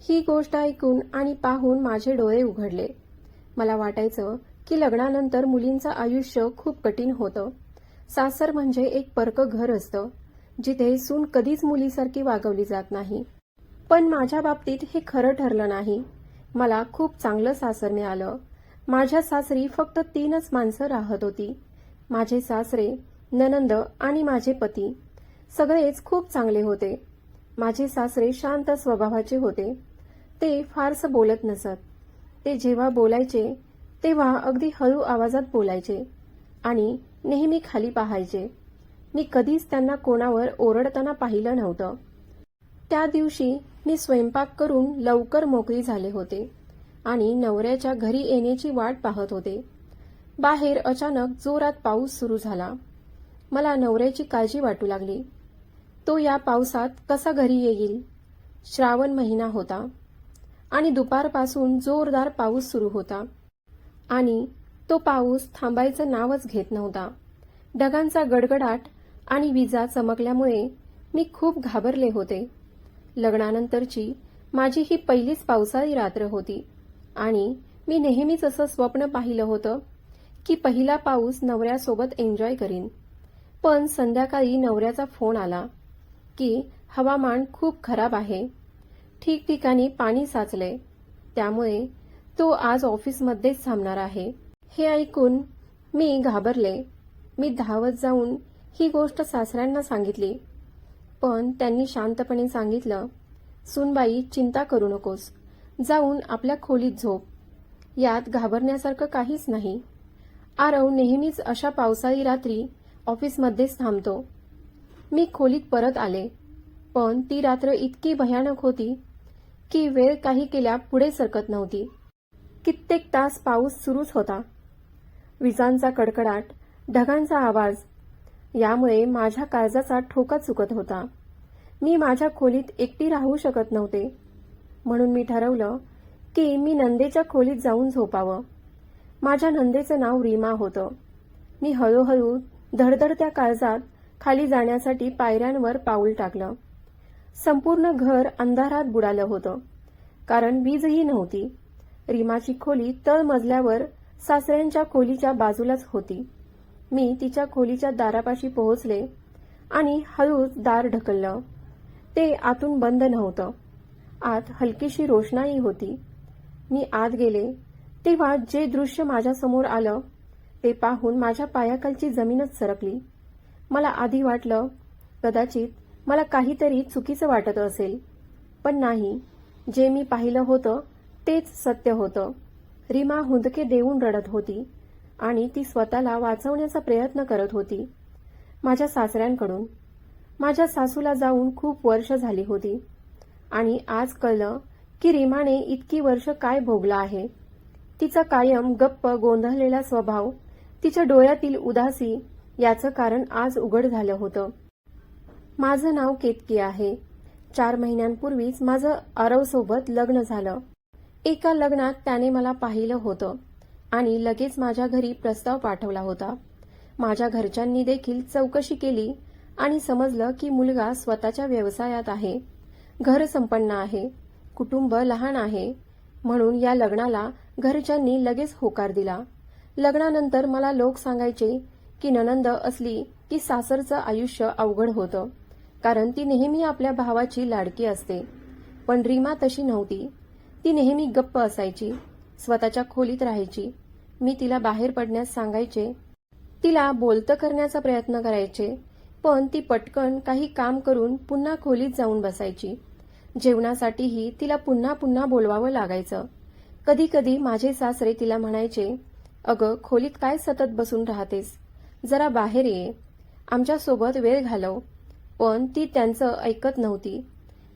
ही गोष्ट ऐकून आणि पाहून माझे डोळे उघडले. मला वाटायचं की लग्नानंतर मुलींचं आयुष्य खूप कठीण होतं. सासर म्हणजे एक परक घर असतं जिथे सून कधीच मुलीसारखी वागवली जात नाही. पण माझ्या बाबतीत हे खरं ठरलं नाही. मला खूप चांगलं सासर मिळालं माझ्या सासरी फक्त तीनच माणसं राहत होती. माझे सासरे ननंद आणि माझे पती. सगळेच खूप चांगले होते. माझे सासरे शांत स्वभावाचे होते. ते फारसं बोलत नसत. ते जेव्हा बोलायचे तेव्हा अगदी हळू आवाजात बोलायचे आणि नेहमी खाली पाहायचे. मी कधीच त्यांना कोणावर ओरडताना पाहिलं नव्हतं. त्या दिवशी मी स्वयंपाक करून लवकर मोकळी झाले होते आणि नवऱ्याच्या घरी येण्याची वाट पाहत होते. बाहेर अचानक जोरात पाऊस सुरू झाला. मला नवऱ्याची काळजी वाटू लागली. तो या पावसात कसा घरी येईल? श्रावण महिना होता. आणि दुपारपासून जोरदार पाऊस सुरू होता. आणि तो पाऊस थांबायचं नावच घेत नव्हता. ढगांचा गडगडाट आणि विजा चमकल्यामुळे मी खूप घाबरले होते. लग्नानंतरची माझी ही पहिलीच पावसाळी रात्र होती. आणि मी नेहमीच असं स्वप्न पाहिलं होतं की पहिला पाऊस नवऱ्यासोबत एन्जॉय करीन. पण संध्याकाळी नवऱ्याचा फोन आला की हवामान खूप खराब आहे. ठिकठिकाणी पाणी साचलंय. त्यामुळे तो आज ऑफिसमध्येच थांबणार आहे. हे ऐकून मी घाबरले. मी धावत जाऊन ही गोष्ट सासऱ्यांना सांगितली. पण त्यांनी शांतपणे सांगितलं सुनबाई चिंता करू नकोस. जाऊन आपल्या खोलीत झोप. यात घाबरण्यासारखं काहीच नाही. आरव नेहमीच अशा पावसाळी रात्री ऑफिसमध्येच थांबतो. मी खोलीत परत आले. पण ती रात्र इतकी भयानक होती की वेळ काही केल्या पुढे सरकत नव्हती. कित्येक तास पाऊस सुरूच होता. विजांचा कडकडाट ढगांचा आवाज यामुळे माझ्या काळजाचा ठोका चुकत होता. मी माझ्या खोलीत एकटी राहू शकत नव्हते. म्हणून मी ठरवलं की मी नंदेच्या खोलीत जाऊन झोपावं. माझ्या नंदेचं नाव रीमा होतं. मी हळूहळू धडधडत्या काळजात खाली जाण्यासाठी पायऱ्यांवर पाऊल टाकलं. संपूर्ण घर अंधारात बुडालं होतं. कारण वीजही नव्हती. रीमाची खोली तळमजल्यावर सासऱ्यांच्या खोलीच्या बाजूलाच होती. मी तिच्या खोलीच्या दारापाशी पोहोचले आणि हळूच दार ढकललं. ते आतून बंद नव्हतं. आत हलकीशी रोषणाई होती. मी आत गेले. तेव्हा जे दृश्य माझ्यासमोर आलं ते पाहून माझ्या पायाखालची जमीनच सरकली. मला आधी वाटलं कदाचित मला काहीतरी चुकीचं वाटत असेल. पण नाही जे मी पाहिलं होतं तेच सत्य होतं. रीमा हुंदके देऊन रडत होती आणि ती स्वतःला वाचवण्याचा प्रयत्न करत होती. माझ्या सासऱ्यांकडून. माझ्या सासूला जाऊन खूप वर्ष झाली होती. आणि आज कळलं की रीमाने इतकी वर्ष काय भोगलं आहे. तिचा कायम गप्प गोंधळलेला स्वभाव तिच्या डोळ्यातील उदासी याचं कारण आज उघड झालं होतं. माझं नाव केतकी आहे. चार महिन्यांपूर्वीच माझं आरवसोबत लग्न झालं. एका लग्नात त्याने मला पाहिलं होतं आणि लगेच माझ्या घरी प्रस्ताव पाठवला होता. माझ्या घरच्यांनी देखील चौकशी केली आणि समजलं की मुलगा स्वतःच्या व्यवसायात आहे. घर संपन्न आहे. कुटुंब लहान आहे. म्हणून या लग्नाला घरच्यांनी लगेच होकार दिला. लग्नानंतर मला लोक सांगायचे की ननंद असली की सासरचं आयुष्य अवघड होतं. कारण ती नेहमी आपल्या भावाची लाडकी असते. पण रीमा तशी नव्हती. ती नेहमी गप्प असायची स्वतःच्या खोलीत राहायची. मी तिला बाहेर पडण्यास सांगायचे. तिला बोलतं करण्याचा प्रयत्न करायचे. पण ती पटकन काही काम करून पुन्हा खोलीत जाऊन बसायची. जेवणासाठीही तिला पुन्हा पुन्हा बोलवावं लागायचं. कधी कधी माझे सासरे तिला म्हणायचे अगं खोलीत काय सतत बसून राहतेस? जरा बाहेर ये. आमच्यासोबत वेळ घालव. पण ती त्यांचं ऐकत नव्हती.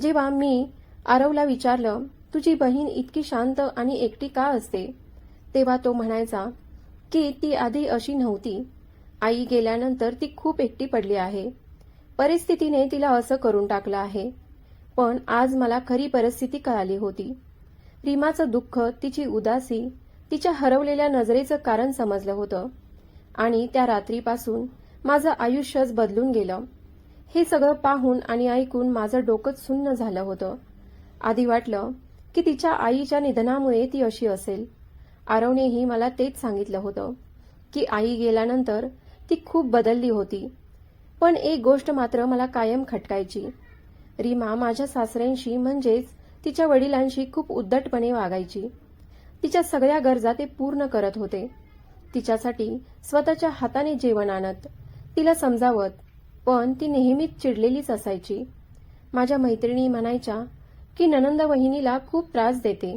जेव्हा मी आरवला विचारलं तुझी बहीण इतकी शांत आणि एकटी का असते? तेव्हा तो म्हणायचा की ती आधी अशी नव्हती. आई गेल्यानंतर ती खूप एकटी पडली आहे. परिस्थितीने तिला असं करून टाकलं आहे. पण आज मला खरी परिस्थिती कळाली होती. रीमाचं दुःख तिची उदासी तिच्या हरवलेल्या नजरेचं कारण समजलं होतं. आणि त्या रात्रीपासून माझं आयुष्यच बदलून गेलं. हे सगळं पाहून आणि ऐकून माझं डोकंच सुन्न झालं होतं. आधी वाटलं की तिच्या आईच्या निधनामुळे ती अशी असेल. आरवनेही मला तेच सांगितलं होतं की आई गेल्यानंतर ती खूप बदलली होती. पण एक गोष्ट मात्र मला कायम खटकायची. रीमा माझ्या सासऱ्यांशी म्हणजेच तिच्या वडिलांशी खूप उद्धटपणे वागायची. तिच्या सगळ्या गरजा ते पूर्ण करत होते. तिच्यासाठी स्वतःच्या हाताने जेवण आणत तिला समजावत पण ती नेहमीच चिडलेलीच असायची. माझ्या मैत्रिणी म्हणायच्या की ननंद वहिनीला खूप त्रास देते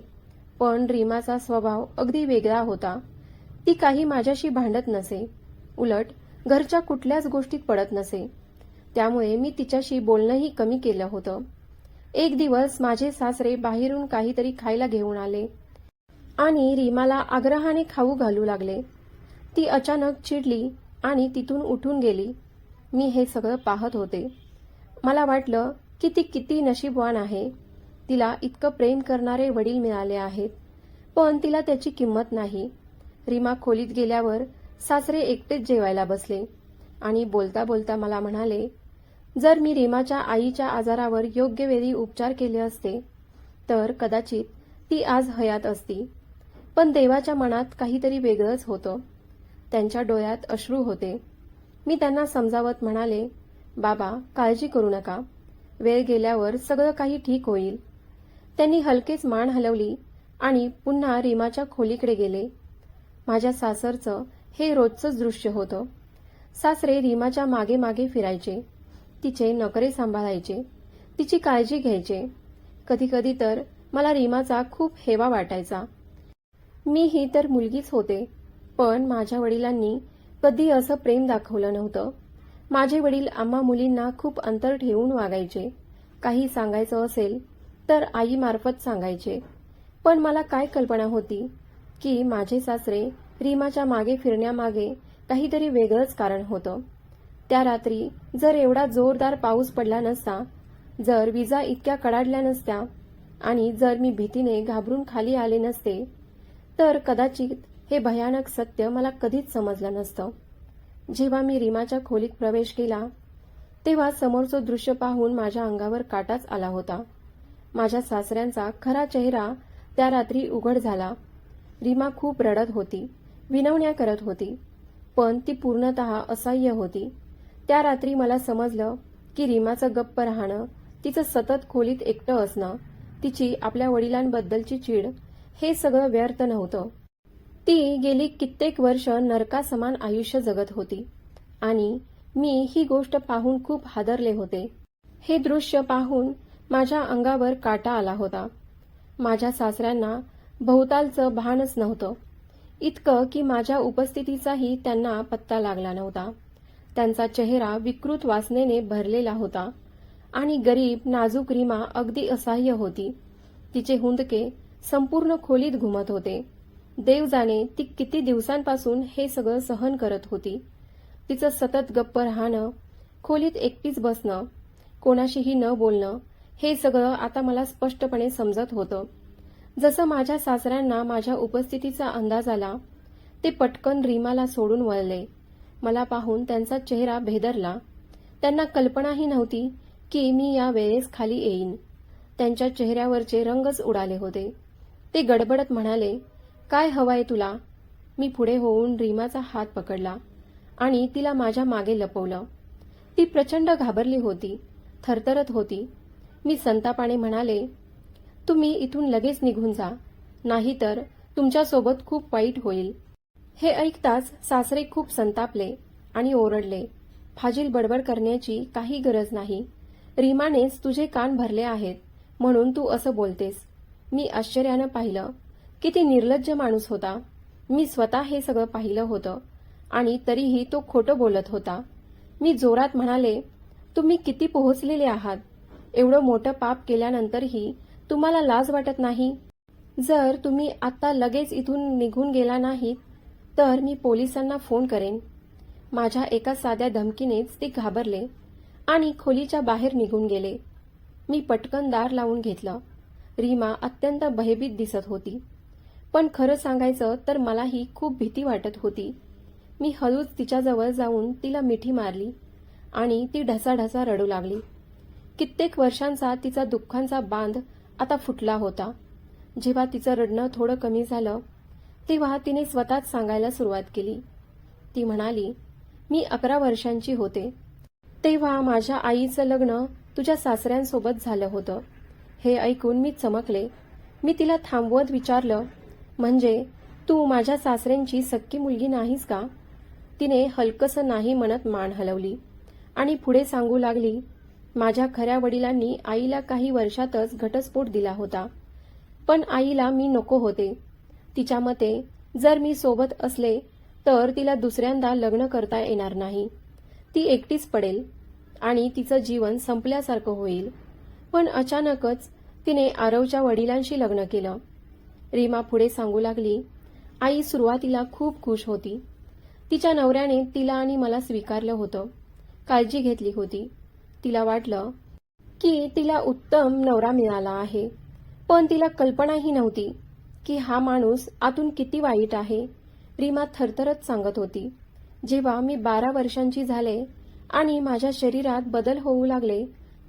पण रीमाचा स्वभाव अगदी वेगळा होता. ती काही माझ्याशी भांडत नसे उलट घरच्या कुठल्याच गोष्टीत पडत नसे. त्यामुळे मी तिच्याशी बोलणंही कमी केलं होतं. एक दिवस माझे सासरे बाहेरून काहीतरी खायला घेऊन आले आणि रीमाला आग्रहाने खाऊ घालू लागले. ती अचानक चिडली आणि तिथून उठून गेली. मी हे सगळं पाहत होते. मला वाटलं की ती किती नशीबवान आहे. तिला इतकं प्रेम करणारे वडील मिळाले आहेत. पण तिला त्याची किंमत नाही. रीमा खोलीत गेल्यावर सासरे एकटेच जेवायला बसले आणि बोलता बोलता मला म्हणाले जर मी रीमाच्या आईच्या आजारावर योग्य वेळी उपचार केले असते तर कदाचित ती आज हयात असती. पण देवाच्या मनात काहीतरी वेगळंच होतं. त्यांच्या डोळ्यात अश्रू होते. मी त्यांना समजावत म्हणाले बाबा काळजी करू नका. वेळ गेल्यावर सगळं काही ठीक होईल. त्यांनी हलकेच मान हलवली आणि पुन्हा रीमाच्या खोलीकडे गेले. माझ्या सासरचं हे रोजचंच दृश्य होतं. सासरे रीमाच्या मागे मागे फिरायचे. तिचे नकरे सांभाळायचे. तिची काळजी घ्यायचे. कधीकधी तर मला रीमाचा खूप हेवा वाटायचा. मी ही तर मुलगीच होते पण माझ्या वडिलांनी कधी असं प्रेम दाखवलं नव्हतं. माझे वडील आम्हा मुलींना खूप अंतर ठेवून वागायचे. काही सांगायचं असेल तर आईमार्फत सांगायचे. पण मला काय कल्पना होती की माझे सासरे रीमाच्या मागे फिरण्यामागे काहीतरी वेगळंच कारण होतं. त्या रात्री जर एवढा जोरदार पाऊस पडला नसता जर विजा इतक्या कडाडल्या नसत्या आणि जर मी भीतीने घाबरून खाली आले नसते तर कदाचित हे भयानक सत्य मला कधीच समजलं नसतं. जेव्हा मी रीमाच्या खोलीत प्रवेश केला तेव्हा समोरचं दृश्य पाहून माझ्या अंगावर काटाच आला होता. माझ्या सासऱ्यांचा खरा चेहरा त्या रात्री उघड झाला. रीमा खूप रडत होती विनवण्या करत होती पण ती पूर्णतः असह्य होती. त्या रात्री मला समजलं की रीमाचं गप्प राहणं तिचं सतत खोलीत एकटं असणं तिची आपल्या वडिलांबद्दलची चीड हे सगळं व्यर्थ नव्हतं. ती गेली कित्येक वर्ष नरकासमान आयुष्य जगत होती. आणि मी ही गोष्ट पाहून खूप हादरले होते. हे दृश्य पाहून माझ्या अंगावर काटा आला होता. माझ्या सासऱ्यांना भोवतालचं भानच नव्हतं. इतकं की माझ्या उपस्थितीचाही त्यांना पत्ता लागला नव्हता. त्यांचा चेहरा विकृत वासनेने भरलेला होता. आणि गरीब नाजूक रीमा अगदी असह्य होती. तिचे हुंदके संपूर्ण खोलीत घुमत होते. देव जाणे ती किती दिवसांपासून हे सगळं सहन करत होती. तिचं सतत गप्प राहणं खोलीत एकटीच बसणं कोणाशीही न बोलणं हे सगळं आता मला स्पष्टपणे समजत होतं. जसं माझ्या सासऱ्यांना माझ्या उपस्थितीचा अंदाज आला ते पटकन रीमाला सोडून वळले. मला पाहून त्यांचा चेहरा भेदरला. त्यांना कल्पनाही नव्हती की मी या वेळेस खाली येईन. त्यांच्या चेहऱ्यावरचे रंगच उडाले होते. ते गडबडत म्हणाले काय हवाय तुला? मी पुढे होऊन रीमाचा हात पकडला आणि तिला माझ्या मागे लपवलं. ती प्रचंड घाबरली होती थरथरत होती. मी संतापाने म्हणाले तुम्ही इथून लगेच निघून जा नाहीतर तुमच्यासोबत खूप वाईट होईल. हे ऐकताच सासरे खूप संतापले आणि ओरडले फाजील बडबड करण्याची काही गरज नाही. रीमानेच तुझे कान भरले आहेत म्हणून तू असं बोलतेस. मी आश्चर्यानं पाहिलं किती निर्लज्ज माणूस होता. मी स्वतः हे सगळं पाहिलं होतं आणि तरीही तो खोटं बोलत होता. मी जोरात म्हणाले तुम्ही किती पोहोचलेले आहात? एवढं मोठं पाप केल्यानंतरही तुम्हाला लाज वाटत नाही? जर तुम्ही आता लगेच इथून निघून गेला नाहीत तर मी पोलिसांना फोन करेन. माझ्या एका साध्या धमकीनेच ते घाबरले आणि खोलीच्या बाहेर निघून गेले. मी पटकन दार लावून घेतलं. रीमा अत्यंत भयभीत दिसत होती. पण खरं सांगायचं तर मलाही खूप भीती वाटत होती. मी हळूच तिच्याजवळ जाऊन तिला मिठी मारली आणि ती ढसाढसा रडू लागली. कित्येक वर्षांचा तिचा दुःखांचा बांध आता फुटला होता. जेव्हा तिचं रडणं थोडं कमी झालं तेव्हा तिने स्वतःच सांगायला सुरुवात केली. ती म्हणाली मी अकरा वर्षांची होते. तेव्हा माझ्या आईचं लग्न तुझ्या सासऱ्यांसोबत झालं होतं. हे ऐकून मी चमकले. मी तिला थांबवत विचारलं म्हणजे तू माझ्या सासऱ्यांची सक्की मुलगी नाहीस का? तिने हलकसं नाही म्हणत मान हलवली. आणि पुढे सांगू लागली माझ्या खऱ्या वडिलांनी आईला काही वर्षातच घटस्फोट दिला होता. पण आईला मी नको होते. तिच्या मते जर मी सोबत असले तर तिला दुसऱ्यांदा लग्न करता येणार नाही. ती एकटीच पडेल आणि तिचं जीवन संपल्यासारखं होईल. पण अचानकच तिने आरवच्या वडिलांशी लग्न केलं. रीमा पुढे सांगू लागली आई सुरुवातीला खूप खुश होती. तिच्या नवऱ्याने तिला आणि मला स्वीकारलं होतं. काळजी घेतली होती. तिला वाटलं की तिला उत्तम नवरा मिळाला आहे. पण तिला कल्पनाही नव्हती की हा माणूस आतून किती वाईट आहे. रीमा थरथरत सांगत होती जेव्हा मी बारा वर्षांची झाले आणि माझ्या शरीरात बदल होऊ लागले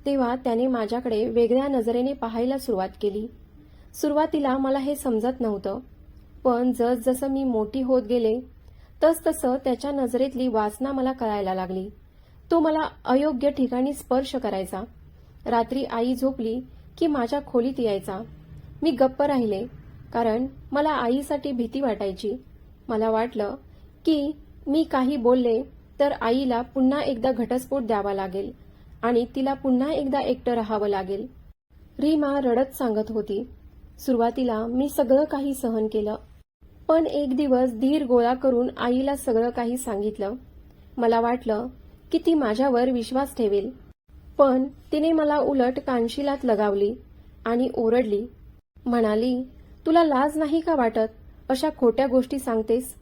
तेव्हा त्याने माझ्याकडे वेगळ्या नजरेने पाहायला सुरुवात केली. सुरुवातीला मला हे समजत नव्हतं. पण जसजसं मी मोठी होत गेले तसतसं त्याच्या नजरेतली वासना मला कळायला लागली. तो मला अयोग्य ठिकाणी स्पर्श करायचा. रात्री आई झोपली की माझ्या खोलीत यायचा. मी गप्प राहिले कारण मला आईसाठी भीती वाटायची. मला वाटलं की मी काही बोलले तर आईला पुन्हा एकदा घटस्फोट द्यावा लागेल आणि तिला पुन्हा एकदा एकटं राहावं लागेल. रीमा रडत सांगत होती. सुरुवातीला मी सगळं काही सहन केलं. पण एक दिवस धीर गोळा करून आईला सगळं काही सांगितलं. मला वाटलं की ती माझ्यावर विश्वास ठेवेल. पण तिने मला उलट कानशिलात लगावली आणि ओरडली. म्हणाली तुला लाज नाही का वाटत? अशा खोट्या गोष्टी सांगतेस?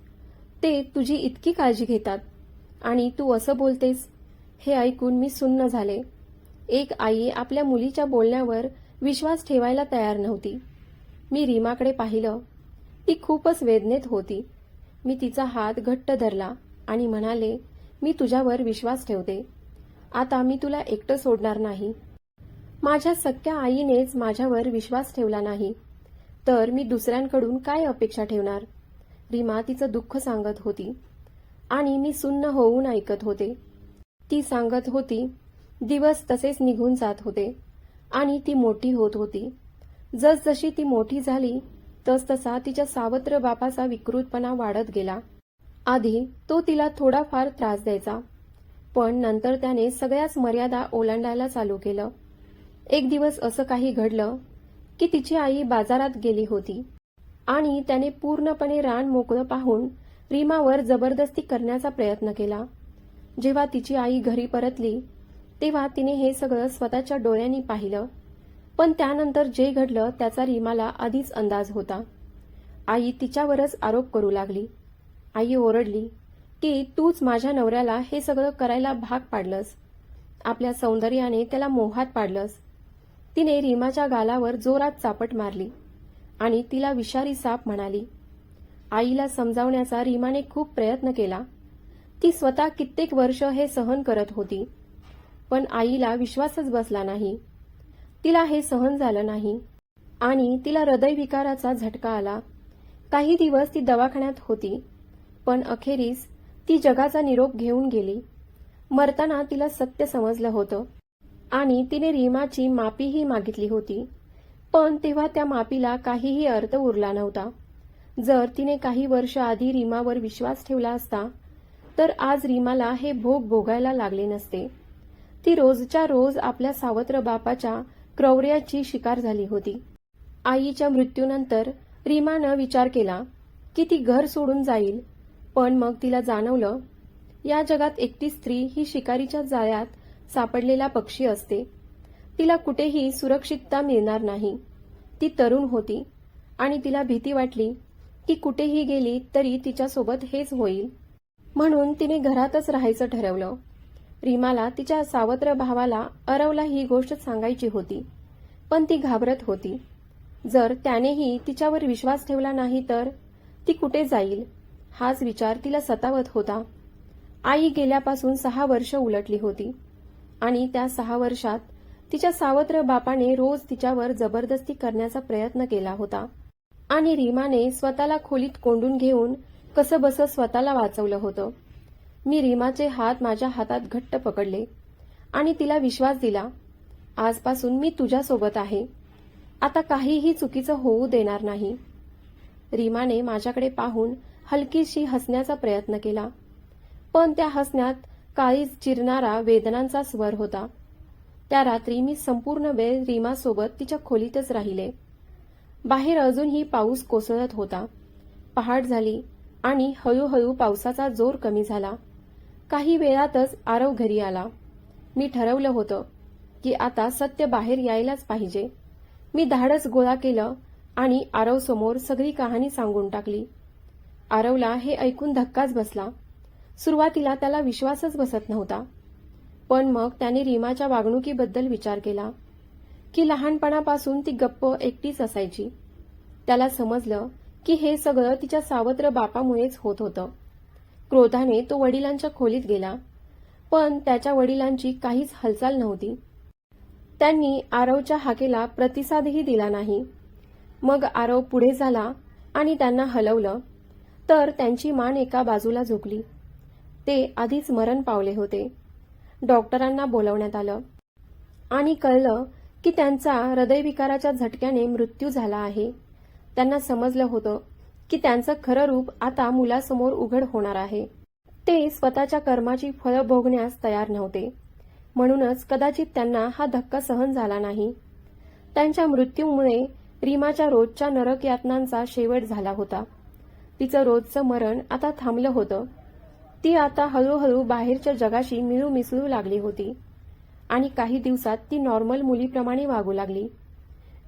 ते तुझी इतकी काळजी घेतात. आणि तू असं बोलतेस? हे ऐकून मी सुन्न झाले. एक आई आपल्या मुलीच्या बोलण्यावर विश्वास ठेवायला तयार नव्हती. मी रीमाकडे पाहिलं. ती खूपच वेदनेत होती. मी तिचा हात घट्ट धरला आणि म्हणाले मी तुझ्यावर विश्वास ठेवते. आता मी तुला एकटं सोडणार नाही. माझ्या सख्या आईनेच माझ्यावर विश्वास ठेवला नाही. तर मी दुसऱ्यांकडून काय अपेक्षा ठेवणार? रीमा तिचं दुःख सांगत होती. आणि मी सुन्न होऊन ऐकत होते. ती सांगत होती दिवस तसेच निघून जात होते आणि ती मोठी होत होती. जसजशी ती मोठी झाली तसतसा तिच्या सावत्र बापाचा विकृतपणा वाढत गेला. आधी तो तिला थोडाफार त्रास द्यायचा पण नंतर त्याने सगळ्याच मर्यादा ओलांडायला चालू केलं. एक दिवस असं काही घडलं की तिची आई बाजारात गेली होती आणि त्याने पूर्णपणे रान मोकळं पाहून रीमावर जबरदस्ती करण्याचा प्रयत्न केला. जेव्हा तिची आई घरी परतली तेव्हा तिने हे सगळं स्वतःच्या डोळ्यांनी पाहिलं. पण त्यानंतर जे घडलं त्याचा रीमाला आधीच अंदाज होता. आई तिच्यावरच आरोप करू लागली. आई ओरडली की तूच माझ्या नवऱ्याला हे सगळं करायला भाग पाडलंस. आपल्या सौंदर्याने त्याला मोहात पाडलंस. तिने रीमाच्या गालावर जोरात चापट मारली आणि तिला विषारी साप म्हणाली. आईला समजावण्याचा रीमाने खूप प्रयत्न केला. ती स्वतः कित्येक वर्ष हे सहन करत होती. पण आईला विश्वासच बसला नाही. तिला हे सहन झालं नाही. आणि तिला हृदयविकाराचा झटका आला. काही दिवस ती दवाखान्यात होती. पण अखेरीस ती जगाचा निरोप घेऊन गेली. मरताना तिला सत्य समजलं होतं. आणि तिने रीमाची मापीही मागितली होती. पण तेव्हा त्या मापीला काहीही अर्थ उरला नव्हता. जर तिने काही वर्ष आधी रीमावर विश्वास ठेवला असता तर आज रीमाला हे भोग भोगायला लागले नसते. ती रोजच्या रोज आपल्या सावत्र बापाच्या क्रौर्याची शिकार झाली होती. आईच्या मृत्यूनंतर रीमानं विचार केला की ती घर सोडून जाईल पण मग तिला जाणवलं या जगात एकटी स्त्री ही शिकारीच्या जाळ्यात सापडलेला पक्षी असते. तिला कुठेही सुरक्षितता मिळणार नाही. ती तरुण होती आणि तिला भीती वाटली की कुठेही गेली तरी तिच्यासोबत हेच होईल. म्हणून तिने घरातच राहायचं ठरवलं. रीमाला तिच्या सावत्र भावाला अरवला ही गोष्ट सांगायची होती पण ती घाबरत होती. जर त्यानेही तिच्यावर विश्वास ठेवला नाही तर ती कुठे जाईल हाच विचार तिला सतावत होता. आई गेल्यापासून सहा वर्ष उलटली होती आणि त्या सहा वर्षात तिच्या सावत्र बापाने रोज तिच्यावर जबरदस्ती करण्याचा प्रयत्न केला होता. आणि रीमाने स्वतःला खोलीत कोंडून घेऊन कसं बसं स्वतःला वाचवलं होतं. मी रीमाचे हात माझ्या हातात घट्ट पकडले आणि तिला विश्वास दिला आजपासून मी तुझ्यासोबत आहे. आता काहीही चुकीचं होऊ देणार नाही. रीमाने माझ्याकडे पाहून हलकीशी हसण्याचा प्रयत्न केला पण त्या हसण्यात काळीज चिरणारा वेदनांचा स्वर होता. त्या रात्री मी संपूर्ण वेळ रीमासोबत तिच्या खोलीतच राहिले. बाहेर अजूनही पाऊस कोसळत होता. पहाट झाली आणि हळूहळू पावसाचा जोर कमी झाला. काही वेळातच आरव घरी आला. मी ठरवलं होतं की आता सत्य बाहेर यायलाच पाहिजे. मी धाडस गोळा केलं आणि आरव समोर सगळी कहाणी सांगून टाकली. आरवला हे ऐकून धक्काच बसला. सुरुवातीला त्याला विश्वासच बसत नव्हता. पण मग त्याने रीमाच्या वागणुकीबद्दल विचार केला की लहानपणापासून ती गप्प एकटीच असायची. त्याला समजलं की हे सगळं तिच्या सावत्र बापामुळेच होत होतं. क्रोधाने तो वडिलांच्या खोलीत गेला. पण त्याच्या वडिलांची काहीच हालचाल नव्हती. त्यांनी आरवच्या हाकेला प्रतिसादही दिला नाही. मग आरव पुढे झाला आणि त्यांना हलवलं. तर त्यांची मान एका बाजूला झुकली ते आधीच मरण पावले होते. डॉक्टरांना बोलवण्यात आलं. आणि कळलं की त्यांचा हृदयविकाराच्या झटक्याने मृत्यू झाला आहे. त्यांना समजलं होतं की त्यांचं खरं रूप आता मुलासमोर उघड होणार आहे. ते स्वतःच्या कर्माची फळं भोगण्यास तयार नव्हते. म्हणूनच कदाचित त्यांना हा धक्का सहन झाला नाही. त्यांच्या मृत्यूमुळे रीमाच्या रोजच्या नरक यातनांचा शेवट झाला होता. तिचं रोजचं मरण आता थांबलं होतं. ती आता हळूहळू बाहेरच्या जगाशी मिळू मिसळू लागली होती. आणि काही दिवसात ती नॉर्मल मुलीप्रमाणे वागू लागली.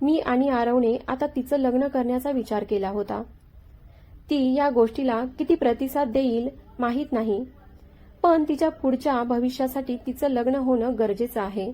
मी आणि आरवने आता तिचं लग्न करण्याचा विचार केला होता. ती या गोष्टीला किती प्रतिसाद देईल माहीत नाही. पण तिच्या पुढच्या भविष्यासाठी तिचं लग्न होणं गरजेचं आहे.